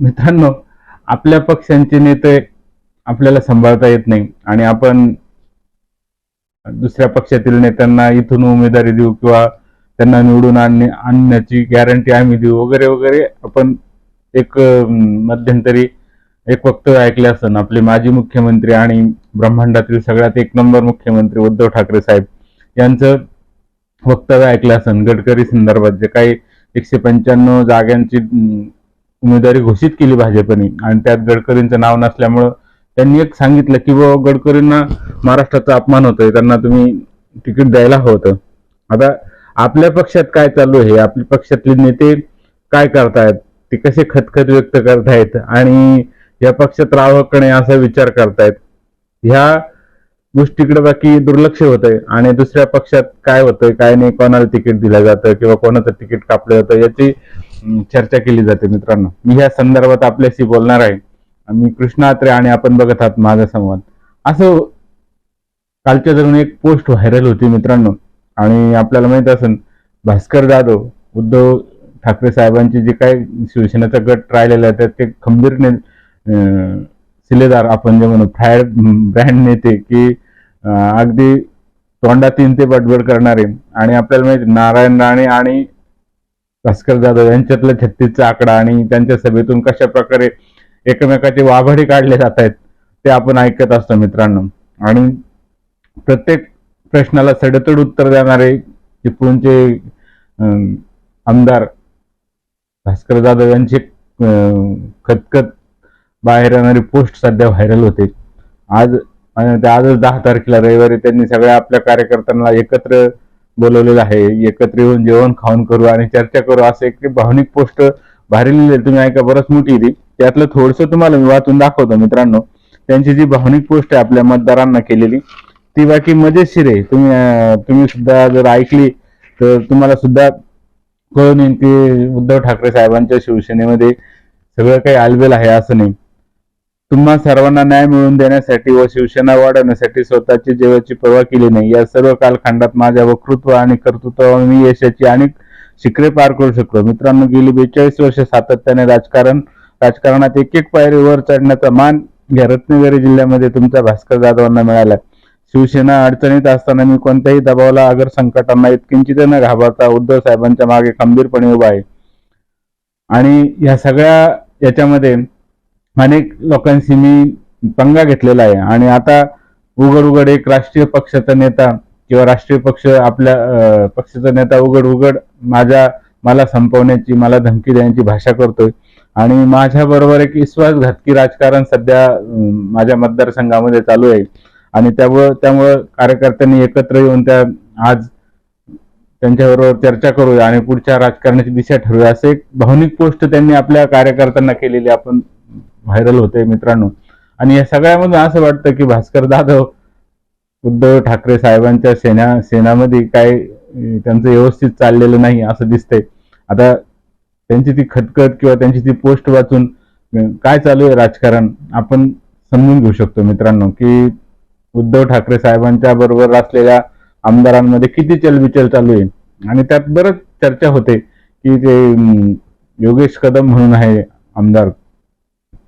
मित्रांनो आपल्या पक्षांचे नेते आपल्याला सांभाळता येत नाही आणि आपण दुसऱ्या पक्षातील नेत्यांना इथून उमेदवारी देऊ किंवा त्यांना निवडून आणणे आणण्याची गॅरंटी आम्ही देऊ वगैरे वगैरे आपण एक मध्यंतरी एक वक्तव्य ऐकले असन. आपले माजी मुख्यमंत्री आणि ब्रह्मांडातील सगळ्यात एक नंबर मुख्यमंत्री उद्धव ठाकरे साहेब यांचं वक्तव्य ऐकलं असन. गडकरी संदर्भात जे काही एकशे पंच्याण्णव जागांची उमेदवारी घोषित केली भाजपने. आणि त्यात गडकरींचं नाव नसल्यामुळं त्यांनी एक सांगितलं की व गडकरींना महाराष्ट्राचा अपमान होतोय. त्यांना तुम्ही तिकीट द्यायला हवं होतं. आता आपल्या पक्षात काय चालू आहे? आपल्या पक्षातले नेते काय करतायत? ते कसे खतखत व्यक्त करतायत? आणि या पक्षात राहावं नाही असा विचार करतायत? ह्या गोष्टीकडे बाकी दुर्लक्ष होतंय. आणि दुसऱ्या पक्षात काय होतंय? काय नाही? कोणाला तिकीट दिलं जातं? किंवा कोणाचं तिकीट कापलं जातं? याची चर्चा केली जाते मित्रांनो. मी ह्या संदर्भात आपल्याशी बोलणार आहे. मी कृष्णा अत्रे आणि आपण बघत आहात माझा संवाद. असं कालच्या दरम्यान एक पोस्ट व्हायरल होती मित्रांनो. आणि आपल्याला माहीत असेल भास्कर जाधव उद्धव ठाकरे साहेबांची जे काय शिवसेनेचा गट राहिलेला आहे त्यात ते खंबीरने सिलेदार शिलेदार आपण जे म्हणू फायर ब्रँड नेते की अगदी तोंडात तीन ते बडबड करणारे. आणि आपल्याला माहिती नारायण राणे आणि भास्कर जाधव यांच्यातला छत्तीसचा आकडा आणि त्यांच्या सभेतून कशा प्रकारे एकमेकाचे वाभडे काढले जात आहेत ते आपण ऐकत असतो मित्रांनो. आणि प्रत्येक प्रश्नाला सडेतोड उत्तर देणारे चिपळूणचे आमदार भास्कर जाधव यांची खतखत बाहेर येणारी पोस्ट सध्या व्हायरल होते. आज आजच दहा तारखेला रविवारी त्यांनी सगळ्या आपल्या कार्यकर्त्यांना एकत्र बोलवलेलं आहे. एकत्र येऊन जेवण खाऊन करू आणि चर्चा करू असं एक भावनिक पोस्ट भारी लिहिली तुम्ही ऐका बरंच मोठी ती. त्यातलं थोडंसं तुम्हाला मी वाचून दाखवतो मित्रांनो. त्यांची जी भावनिक पोस्ट आहे आपल्या मतदारांना केलेली ती बाकी मजेशीर आहे. तुम्ही तुम्ही सुद्धा जर ऐकली तर तुम्हाला सुद्धा कळून येईल की उद्धव ठाकरे साहेबांच्या शिवसेनेमध्ये सगळं काही आलबेल आहे असं नाही. तुम्हा सर्वांना न्याय मिळवून देण्यासाठी व शिवसेना वाढवण्यासाठी स्वतःची जीवाची पर्वा केली नाही. या सर्व कालखंडात माझ्या वक्तृत्व आणि कर्तृत्व मी यशाची अनेक शिखरे पार करू शकलो. मित्रांनो गेली बेचाळीस वर्ष सातत्याने राजकारण राजकारणात एक एक पायरी वर चढण्याचा मान या रत्नागिरी जिल्ह्यामध्ये तुमच्या भास्कर जाधवांना मिळाला. शिवसेना अडचणीत असताना मी कोणत्याही दबावाला अगर संकटांना इतकिंचित न घाबरता उद्धव साहेबांच्या मागे खंबीरपणे उभा आहे. आणि ह्या सगळ्या याच्यामध्ये अनेक लोकांशी मी पंगा घेतलेला आहे. आणि आता उघड उघड एक राष्ट्रीय पक्षाचा नेता किंवा राष्ट्रीय पक्ष आपल्या पक्षाचा नेता उघड उघड माझ्या मला संपवण्याची मला धमकी देण्याची भाषा करतोय. आणि माझ्याबरोबर एक विश्वासघातकी राजकारण सध्या माझ्या मतदारसंघामध्ये चालू आहे. आणि त्यामुळं त्यामुळं कार्यकर्त्यांनी एकत्र येऊन त्या आज त्यांच्याबरोबर चर्चा करूया आणि पुढच्या राजकारणाची दिशा ठरूया असं एक भावनिक पोस्ट त्यांनी आपल्या कार्यकर्त्यांना केलेली आपण व्हायरल होते मित्रांनो. आणि या सगळ्यामधून असं वाटतं की भास्कर जाधव उद्धव ठाकरे साहेबांच्या सेना सेनामध्ये काय त्यांचं व्यवस्थित चाललेलं नाही असं दिसतंय. आता त्यांची ती खतखत किंवा त्यांची ती पोस्ट वाचून काय चालू आहे राजकारण आपण समजून घेऊ शकतो मित्रांनो की उद्धव ठाकरे साहेबांच्या बरोबर असलेल्या आमदारांमध्ये किती चलबिचल चालू आहे. आणि त्यात बरंच चर्चा होते की ते योगेश कदम म्हणून आहे आमदार.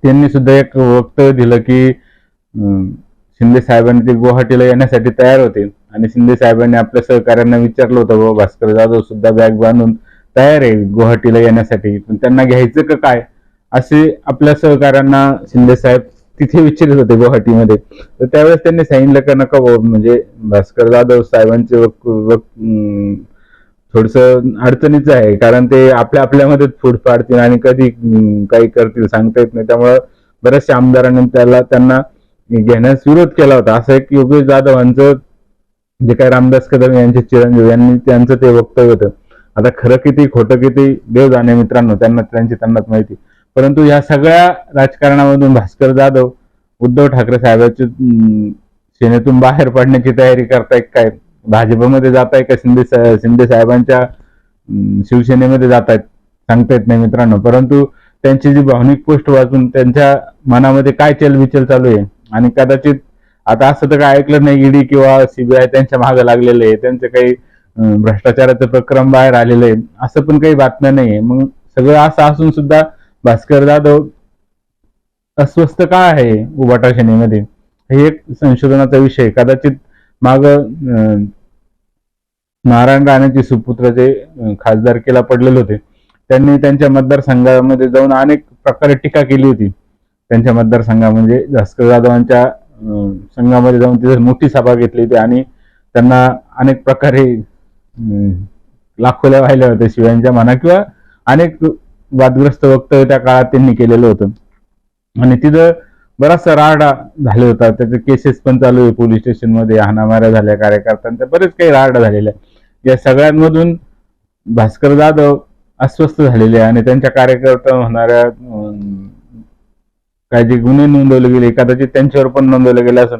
त्यांनी सुद्धा एक वक्तव्य दिलं की शिंदे साहेबांनी ते गुवाहाटीला येण्यासाठी तयार होते. आणि शिंदे साहेबांनी आपल्या सहकाऱ्यांना विचारलं होतं बाबा भास्कर जाधव सुद्धा बॅग बांधून तयार आहे गुवाहाटीला येण्यासाठी. पण त्यांना घ्यायचं का काय? असे आपल्या सहकाऱ्यांना शिंदे साहेब तिथे विचारित होते गुवाहाटीमध्ये. तर त्यावेळेस त्यांनी सांगितलं का नका म्हणजे भास्कर जाधव साहेबांचे वक वक थोडस अडचणीचं आहे कारण ते आपल्या आपल्यामध्येच फूट पाडतील आणि कधी काही करतील सांगता येत नाही. त्यामुळं बऱ्याचशा आमदारांनी त्याला त्यांना घेण्यास विरोध केला होता. असं एक योगेश जाधवांचं जे काय रामदास कदम यांचे चिरंजीव यांनी त्यांचं ते वक्तव्य होतं. आता खरं किती खोटं किती देव जाणे मित्रांनो त्यांना त्यांची त्यांनाच माहिती. परंतु या सगळ्या राजकारणामधून भास्कर जाधव उद्धव ठाकरे साहेबांची सेनेतून बाहेर पडण्याची तयारी करतायत काय? भाजपमध्ये जात आहे का शिंदे सा- शिंदे साहेबांच्या शिवसेनेमध्ये जात आहेत? सांगता येत नाही मित्रांनो. परंतु त्यांची जी भावनिक पोस्ट वाचून त्यांच्या मनामध्ये काय चलबिचल चालू आहे? आणि कदाचित आता असं तर काय ऐकलं नाही ईडी किंवा सीबीआय त्यांच्या मागे लागलेलं आहे. त्यांचं काही भ्रष्टाचाराचं प्रक्रम बाहेर आलेलं आहे. असं पण काही बातम्या नाही आहे. मग सगळं असं असून सुद्धा भास्कर जाधव अस्वस्थ का आहे उभाटा सेनेमध्ये? हे एक संशोधनाचा विषय कदाचित माग नारायण राणेचे सुपुत्र जे खासदारकीला पडलेले होते त्यांनी त्यांच्या मतदारसंघामध्ये जाऊन अनेक प्रकारे टीका केली होती. त्यांच्या मतदारसंघा म्हणजे भास्कर जाधवांच्या संघामध्ये जाऊन तिथे मोठी सभा घेतली होती आणि त्यांना अनेक प्रकारे लाखोल्या व्हायला होत्या शिवायांच्या म्हणा किंवा अनेक वादग्रस्त वक्तव्य त्या काळात त्यांनी केलेलं होतं. आणि तिथं बराचसा राडा झाले होता. त्याचे केसेस पण चालू आहे. पोलीस स्टेशनमध्ये हाणामाऱ्या झाल्या कार्यकर्त्यांचा बरेच काही राडा झालेला आहे या सगळ्यांमधून भास्कर जाधव अस्वस्थ झालेले आहे आणि त्यांच्या कार्यकर्ता होणाऱ्या अं, काय जे गुन्हे नोंदवले गेले कदाचित त्यांच्यावर पण नोंदवले गेले असून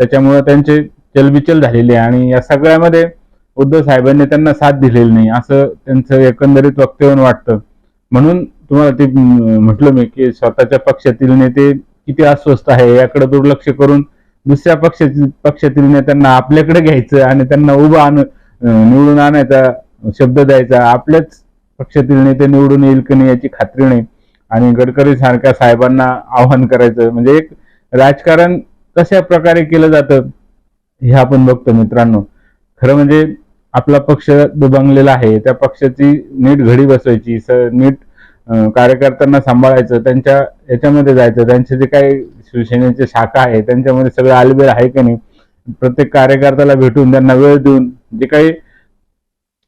त्याच्यामुळे त्यांचे चलबिचल झालेली आहे. आणि या सगळ्यामध्ये उद्धव साहेबांनी त्यांना साथ दिलेली नाही असं त्यांचं एकंदरीत वक्तव्य वाटतं. म्हणून तुम्हाला ते म्हटलं मी की स्वतःच्या पक्षातील नेते किती अस्वस्थ आहे याकडे दुर्लक्ष करून दुसऱ्या पक्षातील पक्षातील नेत्यांना आपल्याकडे घ्यायचं आणि त्यांना उभं आण निवडून आणायचा शब्द द्यायचा. आपल्याच पक्षातील नेते निवडून येईल की नाही याची खात्री नाही. आणि गडकरी सारख्या साहेबांना आव्हान करायचं. म्हणजे एक राजकारण कशा प्रकारे केलं जातं हे आपण बघतो मित्रांनो. खरं म्हणजे आपला पक्ष दुबंगलेला आहे. त्या पक्षाची नीट घडी बसवायची. स नीट कार्यकर्त्यांना सांभाळायचं त्यांच्या याच्यामध्ये जायचं त्यांचे जे काही शिवसेनेचे शाखा आहे त्यांच्यामध्ये सगळं आलबेल आहे की नाही प्रत्येक कार्यकर्त्याला भेटून त्यांना वेळ देऊन जे काही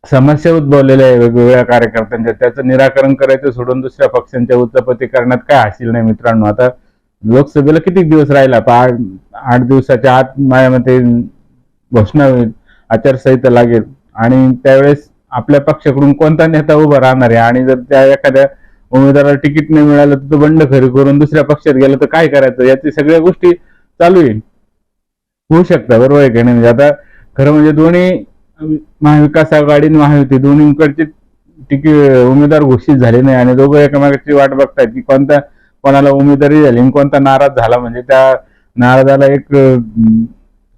समस्या उद्भवलेल्या आहे वेगवेगळ्या कार्यकर्त्यांच्या त्याचं निराकरण करायचं सोडून दुसऱ्या पक्षांच्या उत्तपत्ती करण्यात काय हासिल नाही मित्रांनो. आता लोकसभेला किती दिवस राहिला? आठ आठ दिवसाच्या आत माझ्या मते घोषणा होईल आचारसंहिता लागेल. आणि त्यावेळेस आपल्या पक्षाकडून कोणता नेता उभा राहणार आहे? आणि जर त्या एखाद्या उमेदवाराला तिकीट नाही मिळालं तर तो बंडखोरी करून दुसऱ्या पक्षात गेलं तर काय करायचं? याची सगळ्या गोष्टी चालू आहे. होऊ शकतात बरोबर आहे का नाही? म्हणजे आता खरं म्हणजे दोन्ही महाविकास आघाडी महायुती दोन्हीकडचे तिकीट उमेदवार घोषित झाले नाही आणि दोघं एकमेकाची वाट बघतायत की कोणता कोणाला उमेदवारी झाली आणि कोणता नाराज झाला. म्हणजे त्या नाराजाला एक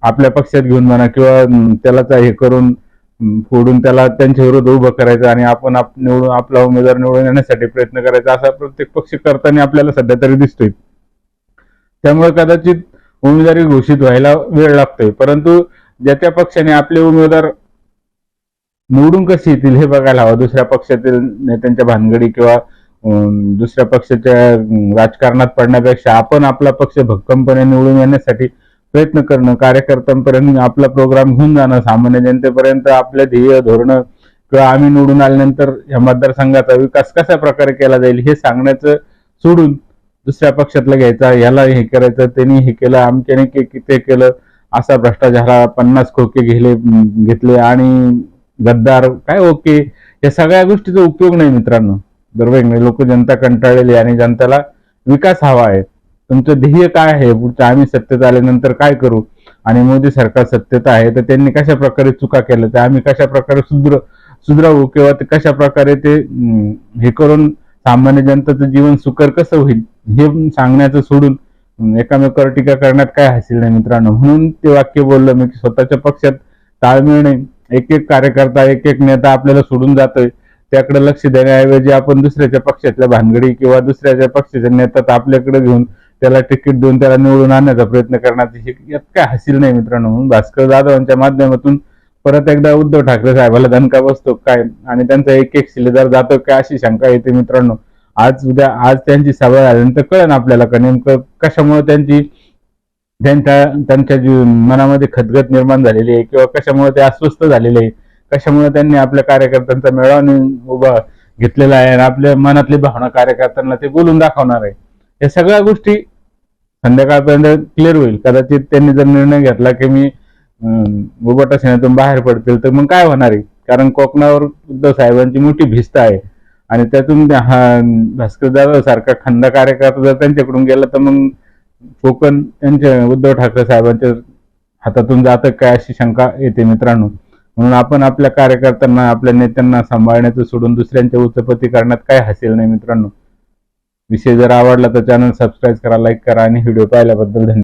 आपल्या पक्षात घेऊन म्हणा किंवा अं, त्यालाच हे करून फोडून त्याला त्यांच्या विरोध उभं करायचं आणि आपण आप निवडून आपला उमेदवार निवडून येण्यासाठी प्रयत्न करायचा असा प्रत्येक पक्ष करताना आपल्याला सध्या तरी दिसतोय. त्यामुळे कदाचित उमेदवारी घोषित व्हायला वेळ लागतोय. परंतु ज्या त्या पक्षाने आपले उमेदवार निवडून कसे येतील हे बघायला हवं. दुसऱ्या पक्षातील नेत्यांच्या भानगडी किंवा दुसऱ्या पक्षाच्या राजकारणात पडण्यापेक्षा आपण आपला पक्ष भक्कमपणे निवडून येण्यासाठी प्रयत्न करणं कार्यकर्त्यांपर्यंत आपला प्रोग्राम घेऊन जाणं सामान्य जनतेपर्यंत आपल्या ध्येय धोरणं किंवा आम्ही निवडून आल्यानंतर या मतदारसंघाचा विकास कशा प्रकारे केला जाईल हे सांगण्याचं सोडून दुसऱ्या पक्षातला घ्यायचा याला हे करायचं त्यांनी हे केलं आमच्याने के ते केलं असा भ्रष्टाचार पन्नास खोके घेले घेतले आणि गद्दार काय ओके? या सगळ्या गोष्टीचा उपयोग नाही मित्रांनो. बरोबर नाही लोक जनता कंटाळलेली आणि जनतेला विकास हवा आहे. तुमचं ध्येय काय आहे? पुढचं आम्ही सत्तेत आल्यानंतर काय करू? आणि मोदी सरकार सत्तेत आहे तर त्यांनी कशा प्रकारे चुका केल्या? तर आम्ही कशा प्रकारे सुधर सुधरावू किंवा ते कशा प्रकारे ते हे करून सामान्य जनतेचं जीवन सुकर कसं होईल हे सांगण्याचं सोडून एकामेकावर टीका करण्यात काय हासिल नाही मित्रांनो. म्हणून ते वाक्य बोललं मी की स्वतःच्या पक्षात ताळमेळ नाही. एक एक कार्यकर्ता एक एक नेता आपल्याला सोडून जातोय. त्याकडे लक्ष देण्याऐवजी आपण दुसऱ्याच्या पक्षातल्या भानगडी किंवा दुसऱ्याच्या पक्षाच्या नेत्यात आपल्याकडे घेऊन त्याला तिकीट देऊन त्याला निवडून आणण्याचा प्रयत्न करण्याची हे यात काय हसील नाही मित्रांनो. म्हणून भास्कर जाधवांच्या माध्यमातून परत एकदा उद्धव ठाकरे साहेबाला दणका बसतो काय? आणि त्यांचा एक एक शिलेदार जातो काय अशी शंका येते मित्रांनो. आज उद्या आज त्यांची सभा झाल्यानंतर कळेल आपल्याला का नेमकं कशामुळे त्यांची त्यांच्या त्यांच्या मनामध्ये खदगत निर्माण झालेली आहे किंवा कशामुळे ते अस्वस्थ झालेले आहे कशामुळे त्यांनी आपल्या कार्यकर्त्यांचा मेळावा उभा घेतलेला आहे आणि आपल्या मनातली भावना कार्यकर्त्यांना ते बोलून दाखवणार आहे. या सगळ्या गोष्टी संध्याकाळपर्यंत क्लिअर होईल. कदाचित त्यांनी जर निर्णय घेतला की मी अं, सेनेतून बाहेर पडतील तर मग काय होणार आहे? कारण कोकणावर उद्धव साहेबांची मोठी भिस्त आहे. आणि त्यातून हा भास्कर जाधव सारखा खंड कार्यकर्ता जर त्यांच्याकडून गेला तर मग कोकण त्यांच्या उद्धव ठाकरे साहेबांच्या हातातून जातं काय अशी शंका येते मित्रांनो. म्हणून आपण आपल्या कार्यकर्त्यांना आपल्या नेत्यांना सांभाळण्याचं सोडून दुसऱ्यांच्या उत्पत्ती करण्यात काय हसेल नाही मित्रांनो. विषय जर आवडला तर चॅनल सबस्क्राईब करा लाईक करा आणि व्हिडिओ पाहिल्याबद्दल धन्यवाद.